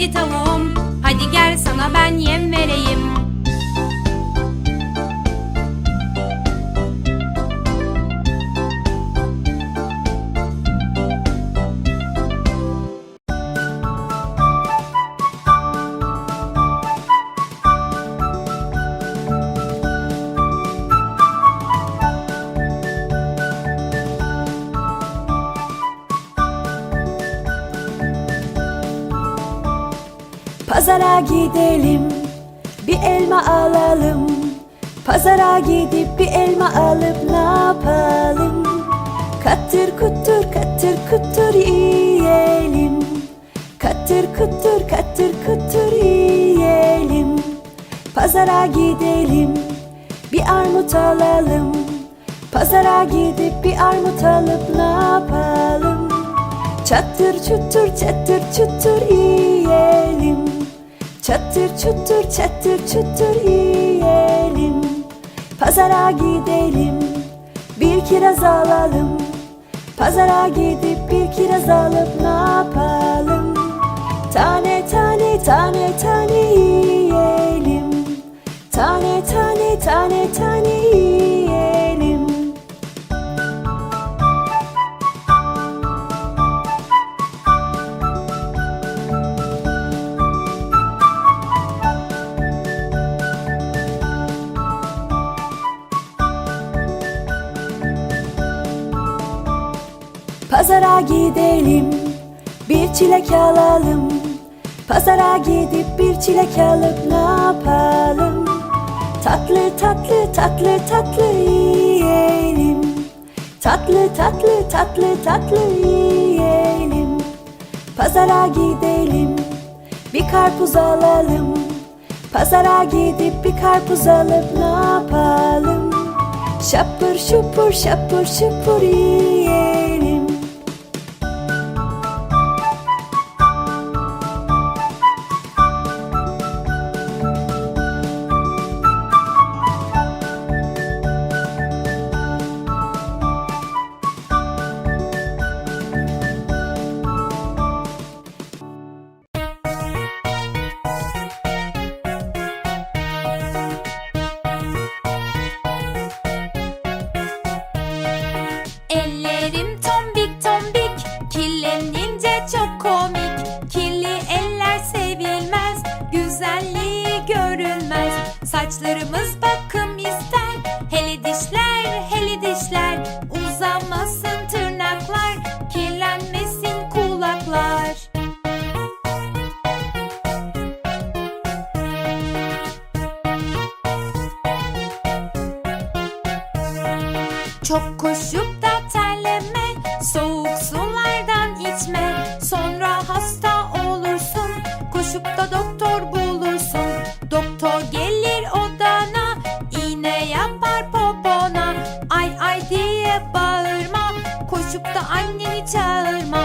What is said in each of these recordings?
hadi tavuğum. Hadi gel sana ben yem vereyim. Pazara gidelim, bir elma alalım. Pazara gidip bir elma alıp ne yapalım? Katır kutur katır kutur yiyelim. Katır kutur katır kutur yiyelim. Pazara gidelim, bir armut alalım. Pazara gidip bir armut alıp ne yapalım? Çatır çutur çatır çutur yiyelim Çatır çutur çatır çutur yiyelim. Pazara gidelim bir kiraz alalım. Pazara gidip bir kiraz alıp ne yapalım? Tane tane tane tane yiyelim. Tane tane tane tane Pazara gidelim, bir çilek alalım. Pazara gidip bir çilek alıp ne yapalım? Tatlı tatlı tatlı tatlı yiyelim. Tatlı tatlı tatlı tatlı yiyelim. Pazara gidelim, bir karpuz alalım. Pazara gidip bir karpuz alıp ne yapalım? Şapır şupur şapır şupur yiyelim. Çok koşup da terleme, soğuk sulardan içme. Sonra hasta olursun, koşup da doktor bulursun. Doktor gelir odana, iğne yapar popona. Ay ay diye bağırma, koşup da anneni çağırma.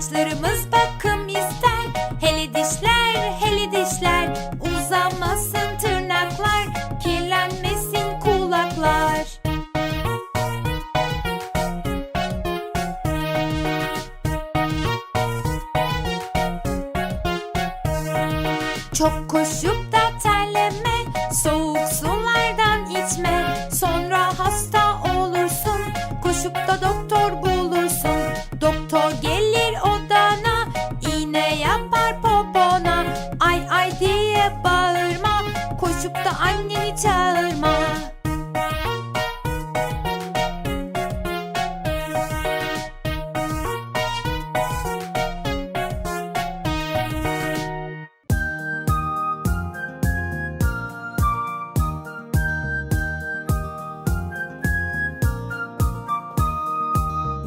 Saçlarımız bakım ister. Hele dişler hele dişler Uzamasın tırnaklar Kirlenmesin kulaklar. Çok koşup anneni çağırma.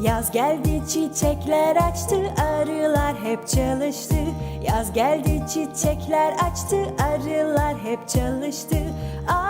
Yaz geldi çiçekler açtı arılar hep çalıştı Yaz geldi çiçekler açtı arılar hep çalıştı. Ay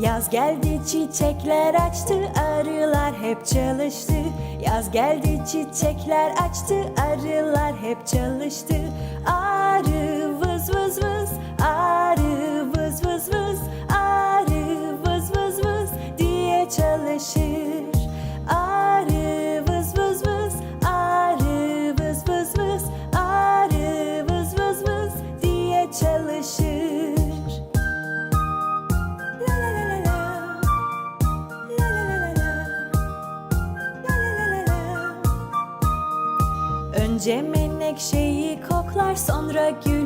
Yaz geldi çiçekler açtı arılar hep çalıştı. Yaz geldi çiçekler açtı arılar hep çalıştı. Arı vız vız vız like you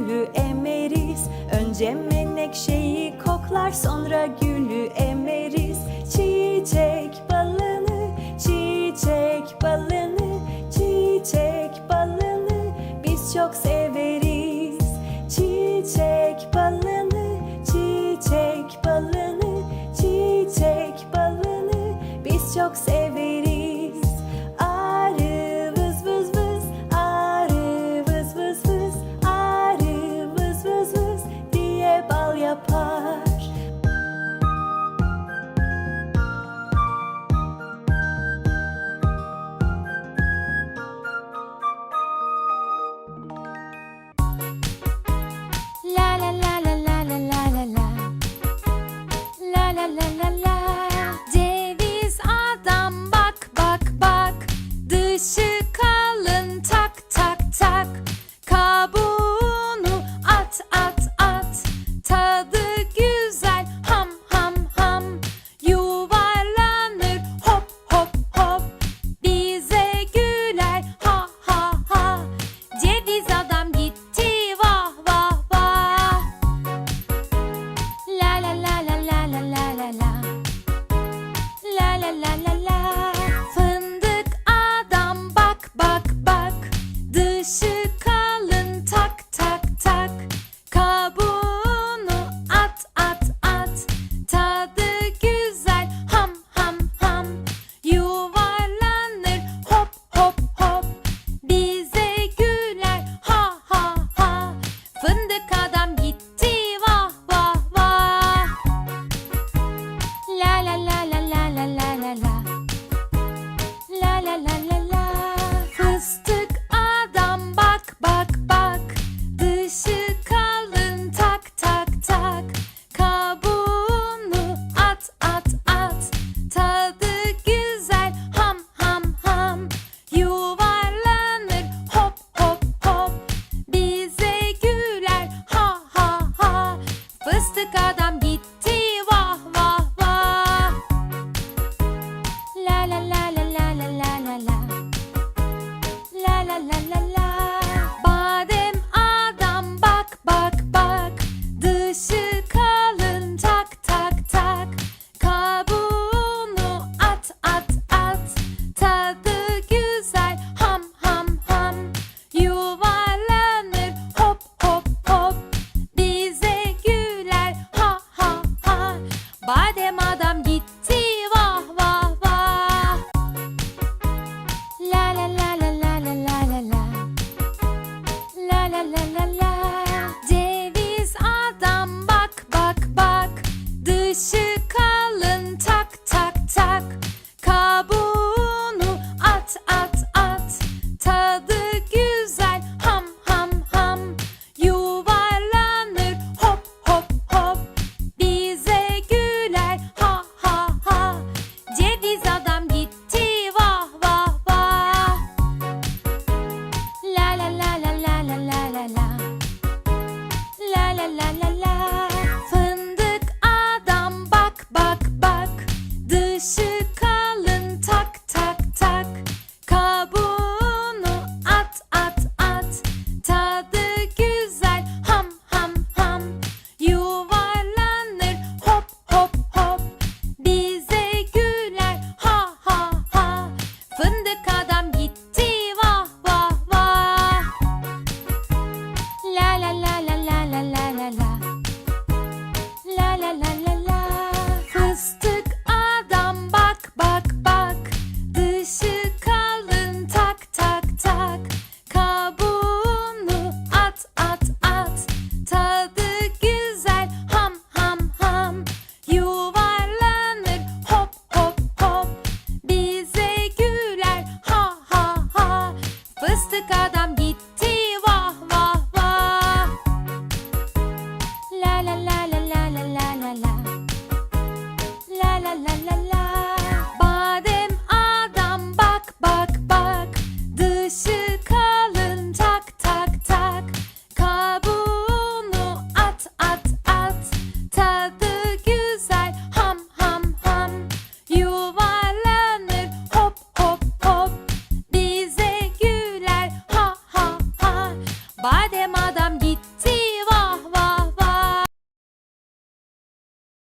apart.